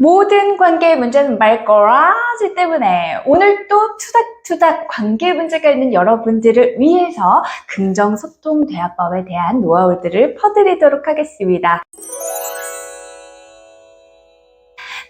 모든 관계의 문제는 말꼬라지 때문에 오늘 또 투닥투닥 관계 문제가 있는 여러분들을 위해서 긍정 소통 대화법에 대한 노하우들을 퍼드리도록 하겠습니다.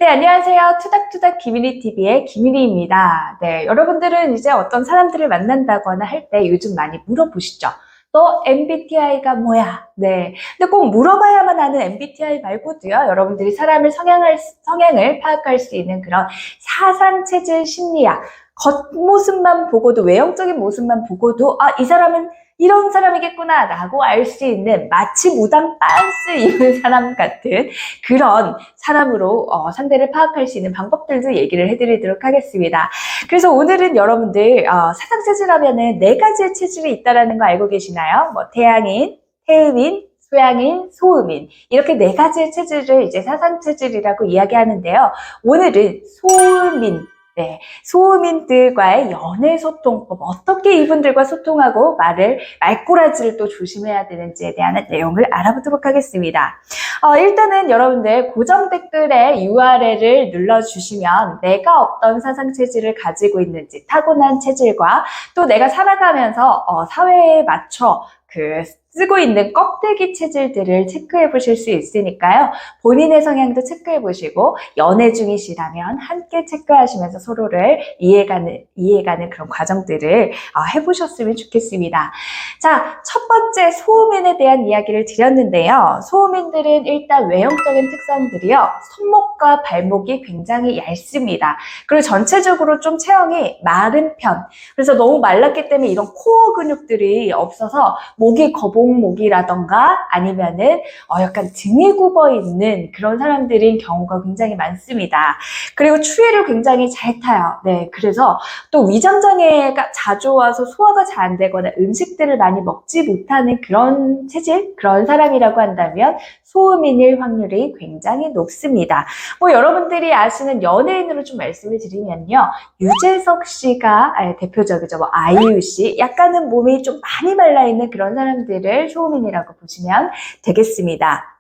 네, 안녕하세요. 투닥투닥 김일이TV의 김일이입니다. 네, 여러분들은 이제 어떤 사람들을 만난다거나 할 때 요즘 많이 물어보시죠? 너 MBTI가 뭐야? 네. 근데 꼭 물어봐야만 하는 MBTI 말고도요, 여러분들이 사람을 성향을, 성향을 파악할 수 있는 그런 사상체질 심리학, 겉모습만 보고도, 외형적인 모습만 보고도, 아, 이 사람은 이런 사람이겠구나 라고 알 수 있는 마치 무당 빤스 입은 사람 같은 그런 사람으로 어, 상대를 파악할 수 있는 방법들도 얘기를 해드리도록 하겠습니다. 그래서 오늘은 여러분들 어, 사상 체질 하면은 네 가지의 체질이 있다라는 거 알고 계시나요? 뭐 태양인, 태음인, 소양인, 소음인 이렇게 네 가지의 체질을 이제 사상 체질이라고 이야기하는데요. 오늘은 소음인 네, 소음인들과의 연애 소통법, 어떻게 이분들과 소통하고 말을, 말꼬라지를 또 조심해야 되는지에 대한 내용을 알아보도록 하겠습니다. 어, 일단은 여러분들 고정 댓글에 URL을 눌러주시면 내가 어떤 사상 체질을 가지고 있는지, 타고난 체질과 또 내가 살아가면서 어, 사회에 맞춰 그 쓰고 있는 껍데기 체질들을 체크해 보실 수 있으니까요. 본인의 성향도 체크해 보시고 연애 중이시라면 함께 체크하시면서 서로를 이해가는 이해가는 그런 과정들을 어, 해보셨으면 좋겠습니다. 자, 첫 번째 소음인에 대한 이야기를 드렸는데요. 소음인들은 일단 외형적인 특성들이요. 손목과 발목이 굉장히 얇습니다. 그리고 전체적으로 좀 체형이 마른 편. 그래서 너무 말랐기 때문에 이런 코어 근육들이 없어서 목이 거북 목이라던가 아니면은 어 약간 등이 굽어 있는 그런 사람들인 경우가 굉장히 많습니다. 그리고 추위를 굉장히 잘 타요. 네, 그래서 또 위장 장애가 자주 와서 소화가 잘 안 되거나 음식들을 많이 먹지 못하는 그런 체질, 그런 사람이라고 한다면 소음인일 확률이 굉장히 높습니다. 뭐 여러분들이 아시는 연예인으로 좀 말씀을 드리면요. 유재석 씨가 대표적이죠. 뭐 아이유 씨. 약간은 몸이 좀 많이 말라있는 그런 사람들 을 소음인이라고 보시면 되겠습니다.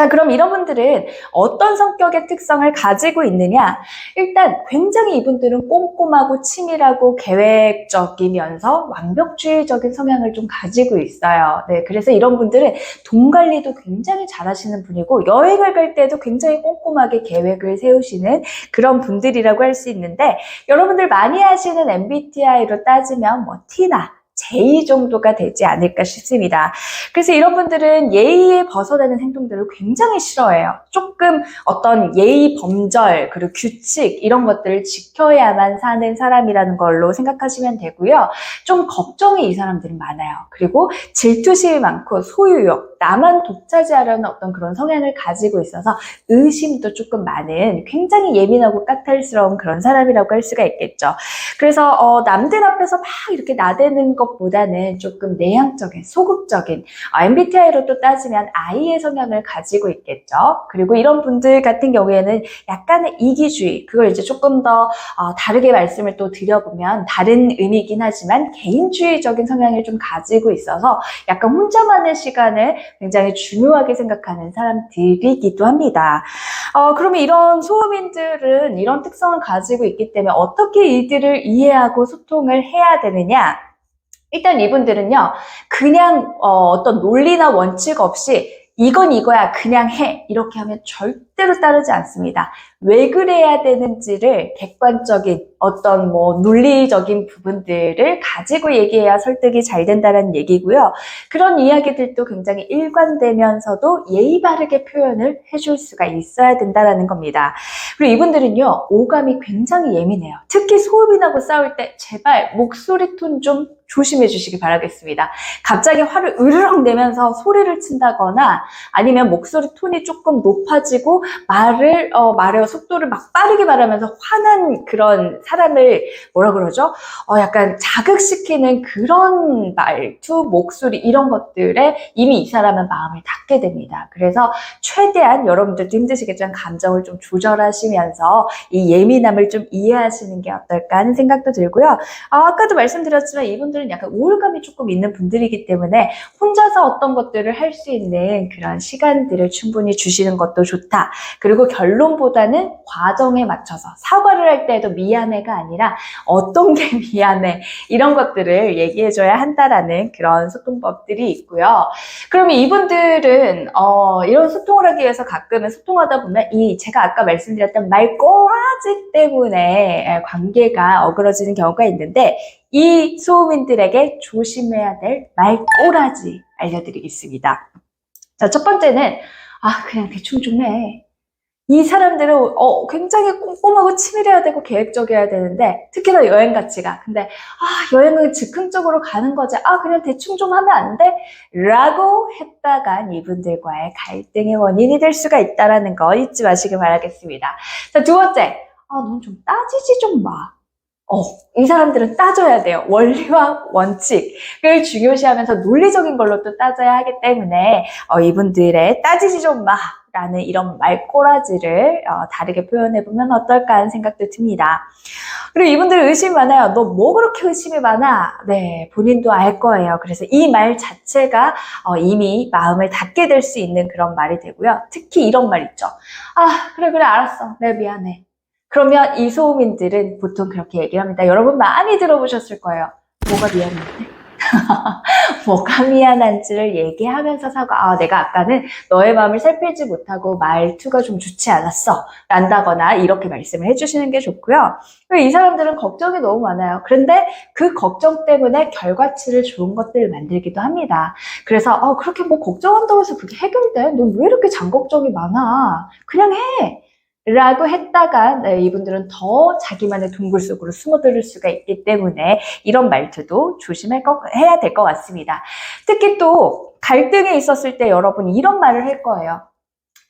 자, 그럼 이런 분들은 어떤 성격의 특성을 가지고 있느냐? 일단 굉장히 이분들은 꼼꼼하고 치밀하고 계획적이면서 완벽주의적인 성향을 좀 가지고 있어요. 네, 그래서 이런 분들은 돈 관리도 굉장히 잘하시는 분이고 여행을 갈 때도 굉장히 꼼꼼하게 계획을 세우시는 그런 분들이라고 할 수 있는데 여러분들 많이 하시는 MBTI로 따지면 뭐 T나 제2 정도가 되지 않을까 싶습니다. 그래서 이런 분들은 예의에 벗어나는 행동들을 굉장히 싫어해요. 조금 어떤 예의 범절, 그리고 규칙, 이런 것들을 지켜야만 사는 사람이라는 걸로 생각하시면 되고요. 좀 걱정이 이 사람들은 많아요. 그리고 질투심이 많고 소유욕, 나만 독차지하려는 어떤 그런 성향을 가지고 있어서 의심도 조금 많은 굉장히 예민하고 까탈스러운 그런 사람이라고 할 수가 있겠죠. 그래서 어, 남들 앞에서 막 이렇게 나대는 것 것보다는 조금 내향적인, 소극적인 어, MBTI로 또 따지면 I의 성향을 가지고 있겠죠. 그리고 이런 분들 같은 경우에는 약간의 이기주의, 그걸 이제 조금 더 어, 다르게 말씀을 또 드려보면 다른 의미이긴 하지만 개인주의적인 성향을 좀 가지고 있어서 약간 혼자만의 시간을 굉장히 중요하게 생각하는 사람들이기도 합니다. 어, 그러면 이런 소음인들은 이런 특성을 가지고 있기 때문에 어떻게 이들을 이해하고 소통을 해야 되느냐? 일단 이분들은요, 그냥 어, 떤 논리나 원칙 없이 이건 이거야 그냥 해 이렇게 하면 절대 로 따르지 않습니다. 왜 그래야 되는지를 객관적인 어떤 뭐 논리적인 부분들을 가지고 얘기해야 설득이 잘 된다는 얘기고요. 그런 이야기들도 굉장히 일관되면서도 예의 바르게 표현을 해줄 수가 있어야 된다는 겁니다. 그리고 이분들은요 오감이 굉장히 예민해요. 특히 소음인하고 싸울 때 제발 목소리 톤 좀 조심해 주시기 바라겠습니다. 갑자기 화를 으르렁 내면서 소리를 친다거나 아니면 목소리 톤이 조금 높아지고 말을 어, 말의 속도를 막 빠르게 말하면서 화난 그런 사람을 뭐라 그러죠? 어, 약간 자극시키는 그런 말투, 목소리 이런 것들에 이미 이 사람은 마음을 닫게 됩니다. 그래서 최대한 여러분들도 힘드시겠지만 감정을 좀 조절하시면서 이 예민함을 좀 이해하시는 게 어떨까 하는 생각도 들고요. 아, 아까도 말씀드렸지만 이분들 분들은 약간 우울감이 조금 있는 분들이기 때문에 혼자서 어떤 것들을 할 수 있는 그런 시간들을 충분히 주시는 것도 좋다. 그리고 결론보다는 과정에 맞춰서 사과를 할 때도 미안해가 아니라 어떤 게 미안해 이런 것들을 얘기해줘야 한다라는 그런 소통법들이 있고요. 그러면 이분들은 어, 이런 소통을 하기 위해서 가끔은 소통하다 보면 이 제가 아까 말씀드렸던 말 꼬라지 때문에 에, 관계가 어그러지는 경우가 있는데 이 소음인들에게 조심해야 될 말꼬라지 알려드리겠습니다. 자, 첫 번째는 아 그냥 대충 좀 해. 이 사람들은 어, 굉장히 꼼꼼하고 치밀해야 되고 계획적이어야 되는데 특히나 여행 가치가 근데 아 여행은 즉흥적으로 가는 거지 아 그냥 대충 좀 하면 안 돼? 라고 했다간 이분들과의 갈등의 원인이 될 수가 있다는 거 잊지 마시길 바라겠습니다. 자, 두 번째 아 넌 좀 따지지 좀 마. 어, 이 사람들은 따져야 돼요. 원리와 원칙을 중요시하면서 논리적인 걸로 또 따져야 하기 때문에 어, 이분들의 따지지 좀 마. 라는 이런 말꼬라지를 어, 다르게 표현해보면 어떨까 하는 생각도 듭니다. 그리고 이분들 의심이 많아요. 너 뭐 그렇게 의심이 많아? 네, 본인도 알 거예요. 그래서 이 말 자체가 어, 이미 마음을 닫게 될 수 있는 그런 말이 되고요. 특히 이런 말 있죠. 아, 그래, 그래, 알았어. 내가 미안해. 그러면 이 소음인들은 보통 그렇게 얘기를 합니다. 여러분 많이 들어보셨을 거예요. 뭐가 미안한데? 뭐가 미안한지를 얘기하면서 사과. 아, 내가 아까는 너의 마음을 살피지 못하고 말투가 좀 좋지 않았어. 란다거나 이렇게 말씀을 해주시는 게 좋고요. 이 사람들은 걱정이 너무 많아요. 그런데 그 걱정 때문에 결과치를 좋은 것들을 만들기도 합니다. 그래서 어, 그렇게 뭐 걱정한다고 해서 그게 해결돼? 넌 왜 이렇게 장걱정이 많아? 그냥 해. 라고 했다가 네, 이분들은 더 자기만의 동굴 속으로 숨어들 수가 있기 때문에 이런 말투도 조심할 거 해야 될 것 같습니다. 특히 또 갈등이 있었을 때 여러분 이런 말을 할 거예요.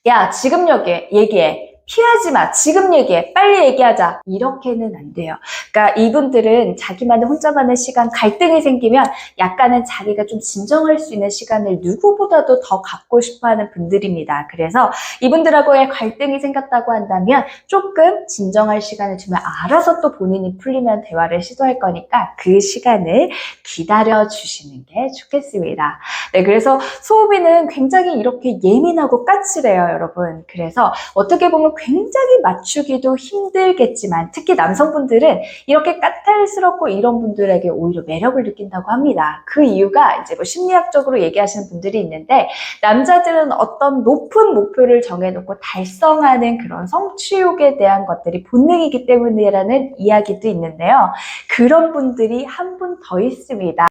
야 지금 여기 얘기해. 피하지 마. 지금 얘기해. 빨리 얘기하자. 이렇게는 안 돼요. 그러니까 이분들은 자기만의 혼자만의 시간, 갈등이 생기면 약간은 자기가 좀 진정할 수 있는 시간을 누구보다도 더 갖고 싶어 하는 분들입니다. 그래서 이분들하고의 갈등이 생겼다고 한다면 조금 진정할 시간을 주면 알아서 또 본인이 풀리면 대화를 시도할 거니까 그 시간을 기다려 주시는 게 좋겠습니다. 네, 그래서 소음이는 굉장히 이렇게 예민하고 까칠해요, 여러분. 그래서 어떻게 보면 굉장히 맞추기도 힘들겠지만 특히 남성분들은 이렇게 까탈스럽고 이런 분들에게 오히려 매력을 느낀다고 합니다. 그 이유가 이제 뭐 심리학적으로 얘기하시는 분들이 있는데 남자들은 어떤 높은 목표를 정해놓고 달성하는 그런 성취욕에 대한 것들이 본능이기 때문이라는 이야기도 있는데요. 그런 분들이 한 분 더 있습니다.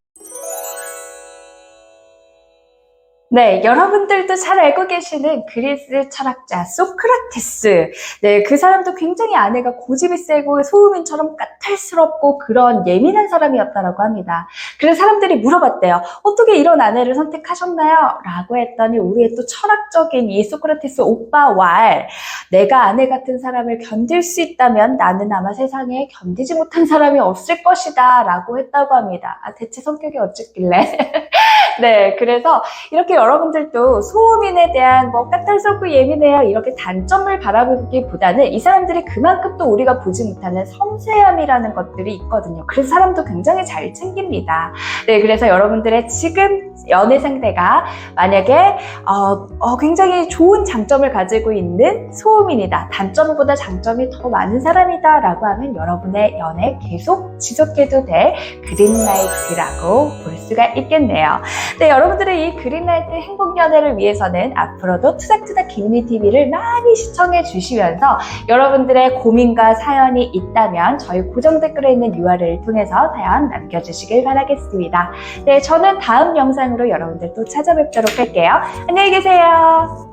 네, 여러분들도 잘 알고 계시는 그리스 철학자 소크라테스. 네, 그 사람도 굉장히 아내가 고집이 세고 소음인처럼 까탈스럽고 그런 예민한 사람이었다라고 합니다. 그래서 사람들이 물어봤대요. 어떻게 이런 아내를 선택하셨나요? 라고 했더니 우리의 또 철학적인 이 소크라테스 오빠 왈. 내가 아내 같은 사람을 견딜 수 있다면 나는 아마 세상에 견디지 못한 사람이 없을 것이다. 라고 했다고 합니다. 아, 대체 성격이 어쨌길래? 네, 그래서 이렇게 여러분들도 소음인에 대한 뭐 까탈스럽고 예민해요 이렇게 단점을 바라보기보다는 이 사람들이 그만큼 또 우리가 보지 못하는 섬세함이라는 것들이 있거든요. 그래서 사람도 굉장히 잘 챙깁니다. 네, 그래서 여러분들의 지금 연애 상대가 만약에 어, 어, 굉장히 좋은 장점을 가지고 있는 소음인이다. 단점보다 장점이 더 많은 사람이다 라고 하면 여러분의 연애 계속 지속해도 될 그린라이트라고 볼 수가 있겠네요. 네, 여러분들의 이 그린라이트 행복 연애를 위해서는 앞으로도 투닥투닥 기미니 TV를 많이 시청해 주시면서 여러분들의 고민과 사연이 있다면 저희 고정 댓글에 있는 URL을 통해서 사연 남겨주시길 바라겠습니다. 네, 저는 다음 영상으로 여러분들 또 찾아뵙도록 할게요. 안녕히 계세요.